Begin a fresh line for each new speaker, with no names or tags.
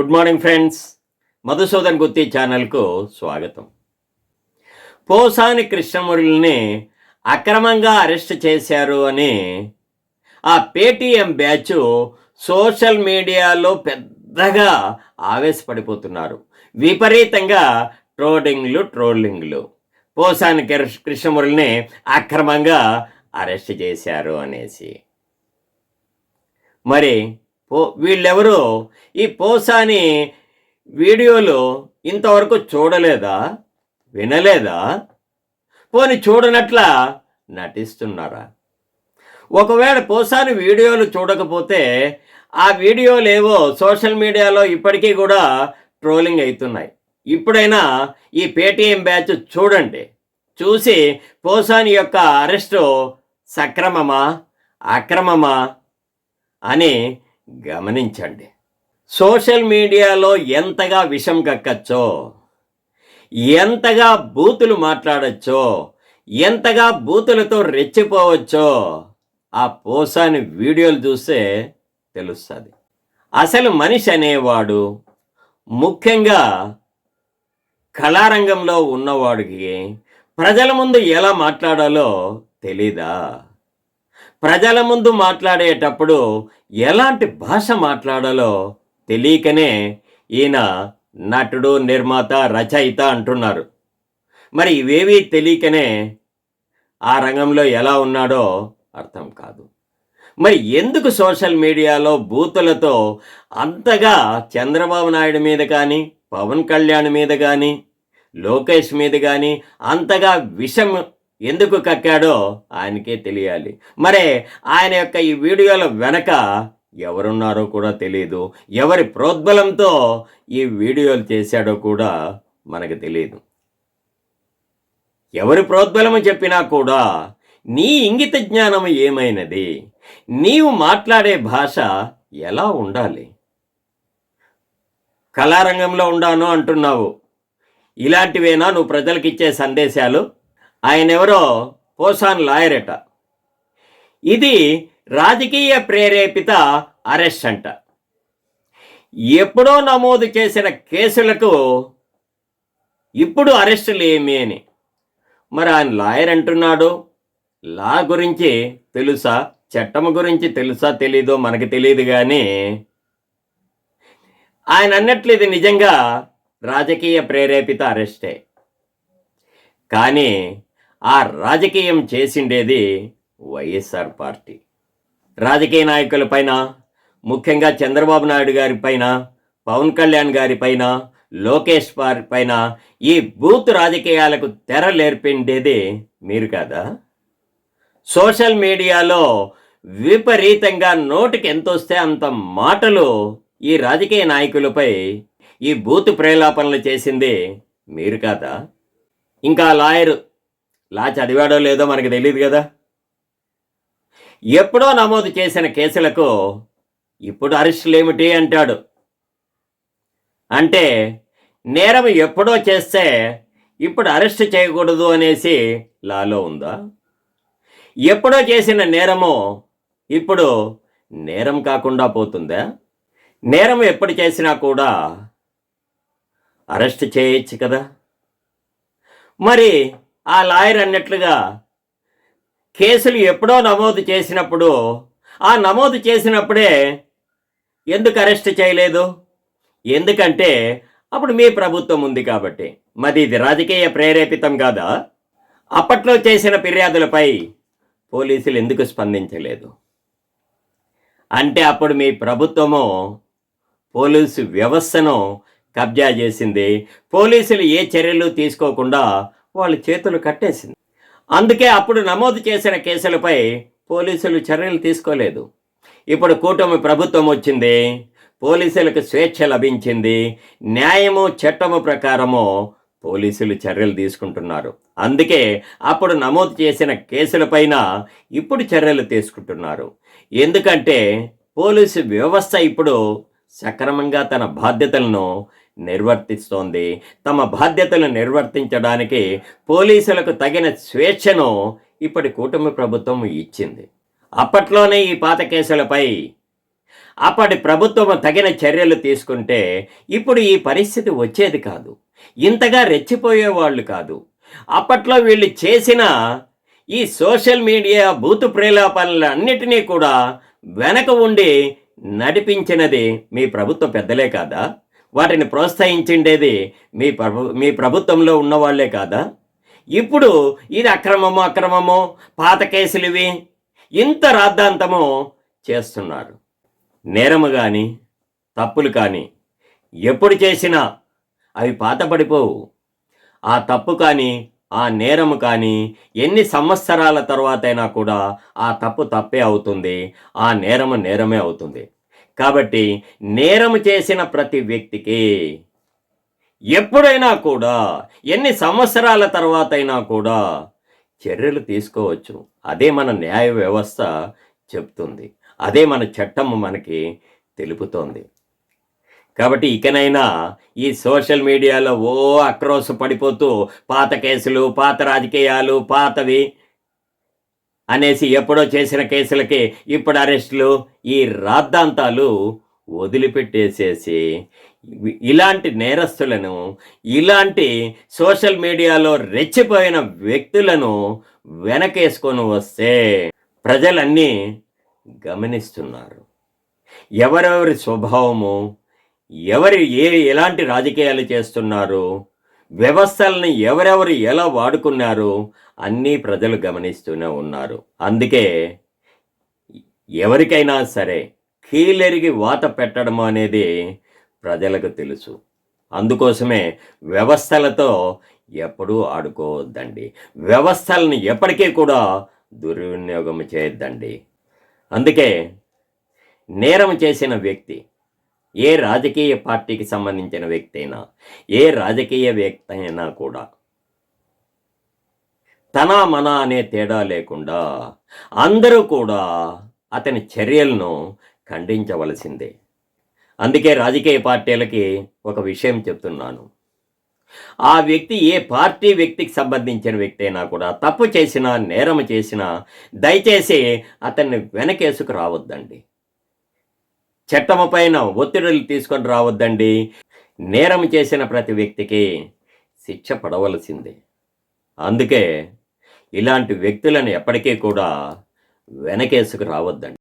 Good morning friends Madhusudan Gutti ఛానల్కు స్వాగతం. పోసాని కృష్ణమురళిని అక్రమంగా అరెస్ట్ చేశారు అని ఆ పేటీఎం బ్యాచ్ సోషల్ మీడియాలో పెద్దగా ఆవేశపడిపోతున్నారు. విపరీతంగా ట్రోలింగ్లు ట్రోలింగ్లు. పోసాని కృష్- కృష్ణమురళిని అక్రమంగా అరెస్ట్ చేశారు అనేసి. మరి పో వీళ్ళెవరు ఈ పోసాని వీడియోలు ఇంతవరకు చూడలేదా? వినలేదా? పోని చూడనట్లా నటిస్తున్నారా? ఒకవేళ పోసాని వీడియోలు చూడకపోతే ఆ వీడియోలు ఏవో సోషల్ మీడియాలో ఇప్పటికీ కూడా ట్రోలింగ్ అవుతున్నాయి ఇప్పుడైనా ఈ పేటీఎం బ్యాచ్ చూడండి. చూసి పోసాని యొక్క అరెస్టు సక్రమమా అక్రమమా అని గమనించండి. సోషల్ మీడియాలో ఎంతగా విషం కక్కచ్చో ఎంతగా బూతులు మాట్లాడచ్చో ఎంతగా బూతులతో రెచ్చిపోవచ్చో ఆ పోసాని వీడియోలు చూస్తే తెలుస్తుంది. అసలు మనిషి అనేవాడు ముఖ్యంగా కళారంగంలో ఉన్నవాడికి ప్రజల ముందు ఎలా మాట్లాడాలో తెలీదా? ప్రజల ముందు మాట్లాడేటప్పుడు ఎలాంటి భాష మాట్లాడాలో తెలియకనే ఈయన నటుడు నిర్మాత రచయిత అంటున్నారు. మరి ఇవేవి తెలియకనే ఆ రంగంలో ఎలా ఉన్నాడో అర్థం కాదు. మరి ఎందుకు సోషల్ మీడియాలో బూతులతో అంతగా చంద్రబాబు నాయుడు మీద కానీ పవన్ కళ్యాణ్ మీద కానీ లోకేష్ మీద కానీ అంతగా విషం ఎందుకు కక్కాడో ఆయనకే తెలియాలి. మరే ఆయన యొక్క ఈ వీడియోల వెనక ఎవరున్నారో కూడా తెలియదు ఎవరి ప్రోద్బలంతో ఈ వీడియోలు చేశాడో కూడా మనకు తెలియదు ఎవరి ప్రోద్బలము చెప్పినా కూడా నీ ఇంగిత జ్ఞానం ఏమైనది? నీవు మాట్లాడే భాష ఎలా ఉండాలి? కళారంగంలో ఉండాను అంటున్నావు. ఇలాంటివేనా నువ్వు ప్రజలకు ఇచ్చే సందేశాలు? ఆయన ఎవరో పోసాన్ లాయరట. ఇది రాజకీయ ప్రేరేపిత అరెస్ట్ అంట. ఎప్పుడో నమోదు చేసిన కేసులకు ఇప్పుడు అరెస్టులు ఏమి అని. మరి ఆయన లాయర్ అంటున్నాడు. లా గురించి తెలుసా? చట్టం గురించి తెలుసా? తెలీదో మనకు తెలియదు కానీ ఆయన అన్నట్లు ఇది నిజంగా రాజకీయ ప్రేరేపిత అరెస్టే. కానీ ఆ రాజకీయం చేసిండేది వైఎస్ఆర్ పార్టీ. రాజకీయ నాయకుల పైన ముఖ్యంగా చంద్రబాబు నాయుడు గారి పైన పవన్ కళ్యాణ్ గారి పైన లోకేష్ వారి పైన ఈ బూత్ రాజకీయాలకు తెరలేర్పిండేది మీరు కాదా? సోషల్ మీడియాలో విపరీతంగా నోటికి ఎంత వస్తే అంత మాటలు ఈ రాజకీయ నాయకులపై ఈ బూత్ ప్రేలాపనలు చేసింది మీరు కాదా? ఇంకా లాయరు లా చదివాడో లేదో మనకు తెలియదు కదా. ఎప్పుడో నమోదు చేసిన కేసులకు ఇప్పుడు అరెస్టులు ఏమిటి అంటాడు. అంటే నేరం ఎప్పుడో చేస్తే ఇప్పుడు అరెస్ట్ చేయకూడదు అనేసి లాలో ఉందా? ఎప్పుడో చేసిన నేరము ఇప్పుడు నేరం కాకుండా పోతుందా? నేరం ఎప్పుడు చేసినా కూడా అరెస్ట్ చేయొచ్చు కదా. మరి ఆ లాయర్ అన్నట్లుగా కేసులు ఎప్పుడో నమోదు చేసినప్పుడు ఆ నమోదు చేసినప్పుడే ఎందుకు అరెస్ట్ చేయలేదు? ఎందుకంటే అప్పుడు మీ ప్రభుత్వం ఉంది కాబట్టి. మరి ఇది రాజకీయ ప్రేరేపితం కాదా? అప్పట్లో చేసిన ఫిర్యాదులపై పోలీసులు ఎందుకు స్పందించలేదు? అంటే అప్పుడు మీ ప్రభుత్వము పోలీసు వ్యవస్థను కబ్జా చేసింది. పోలీసులు ఏ చర్యలు తీసుకోకుండా వాళ్ళ చేతులు కట్టేసింది. అందుకే అప్పుడు నమోదు చేసిన కేసులపై పోలీసులు చర్యలు తీసుకోలేదు. ఇప్పుడు కూటమి ప్రభుత్వం వచ్చింది పోలీసులకు స్వేచ్ఛ లభించింది న్యాయము చట్టము ప్రకారము పోలీసులు చర్యలు తీసుకుంటున్నారు. అందుకే అప్పుడు నమోదు చేసిన కేసులపైన ఇప్పుడు చర్యలు తీసుకుంటున్నారు. ఎందుకంటే పోలీసు వ్యవస్థ ఇప్పుడు సక్రమంగా తన బాధ్యతలను నిర్వర్తిస్తోంది. తమ బాధ్యతలు నిర్వర్తించడానికి పోలీసులకు తగిన స్వేచ్ఛను ఇప్పటి కూటమి ప్రభుత్వం ఇచ్చింది. అప్పట్లోనే ఈ పాత కేసులపై అప్పటి ప్రభుత్వం తగిన చర్యలు తీసుకుంటే ఇప్పుడు ఈ పరిస్థితి వచ్చేది కాదు. ఇంతగా రెచ్చిపోయేవాళ్ళు కాదు. అప్పట్లో వీళ్ళు చేసిన ఈ సోషల్ మీడియా బూతు ప్రేలాపనలన్నిటినీ కూడా వెనక ఉండి నడిపించినది మీ ప్రభుత్వ పెద్దలే కాదా? వాటిని ప్రోత్సహించిండేది మీ ప్రభు మీ ప్రభుత్వంలో ఉన్నవాళ్ళే కాదా? ఇప్పుడు ఇది అక్రమము అక్రమము పాత కేసులు ఇవి ఇంత రాద్ధాంతము చేస్తున్నారు. నేరము కానీ తప్పులు కానీ ఎప్పుడు చేసినా అవి పాతపడిపోవు. ఆ తప్పు కానీ ఆ నేరము కానీ ఎన్ని సంవత్సరాల తర్వాతైనా కూడా ఆ తప్పు తప్పే అవుతుంది. ఆ నేరము నేరమే అవుతుంది. కాబట్టి నేరము చేసిన ప్రతి వ్యక్తికి ఎప్పుడైనా కూడా ఎన్ని సంవత్సరాల తర్వాత అయినా కూడా చర్యలు తీసుకోవచ్చు. అదే మన న్యాయ వ్యవస్థ చెప్తుంది. అదే మన చట్టం మనకి తెలుపుతోంది. కాబట్టి ఇకనైనా ఈ సోషల్ మీడియాలో ఓ అక్రోశ పడిపోతూ పాత కేసులు పాత రాజకీయాలు పాతవి అనేసి ఎప్పుడో చేసిన కేసులకి ఇప్పుడు అరెస్టులు ఈ రాద్ధాంతాలు వదిలిపెట్టేసేసి ఇలాంటి నేరస్తులను ఇలాంటి సోషల్ మీడియాలో రెచ్చిపోయిన వ్యక్తులను వెనకేసుకొని వస్తే ప్రజలన్నీ గమనిస్తున్నారు. ఎవరెవరి స్వభావము ఎవరు ఏ ఎలాంటి రాజకీయాలు చేస్తున్నారు వ్యవస్థలను ఎవరెవరు ఎలా వాడుకున్నారు అన్నీ ప్రజలు గమనిస్తూనే ఉన్నారు. అందుకే ఎవరికైనా సరే కీలెరిగి వాత పెట్టడం అనేది ప్రజలకు తెలుసు. అందుకోసమే వ్యవస్థలతో ఎప్పుడూ ఆడుకోవద్దండి. వ్యవస్థలను ఎప్పటికీ కూడా దుర్వినియోగం చేయొద్దండి. అందుకే నేరం చేసిన వ్యక్తి ఏ రాజకీయ పార్టీకి సంబంధించిన వ్యక్తి అయినా ఏ రాజకీయ వ్యక్తి అయినా కూడా తన మన అనే తేడా లేకుండా అందరూ కూడా అతని చర్యలను ఖండించవలసిందే. అందుకే రాజకీయ పార్టీలకి ఒక విషయం చెప్తున్నాను. ఆ వ్యక్తి ఏ పార్టీ వ్యక్తికి సంబంధించిన వ్యక్తి అయినా కూడా తప్పు చేసినా నేరం చేసినా దయచేసి అతన్ని వెనకేసుకు రావద్దండి. చట్టము పైన ఒత్తిడులు తీసుకొని రావద్దండి. నేరం చేసిన ప్రతి వ్యక్తికి శిక్ష పడవలసిందే. అందుకే ఇలాంటి వ్యక్తులను ఎప్పటికీ కూడా వెనకేసుకు రావద్దండి.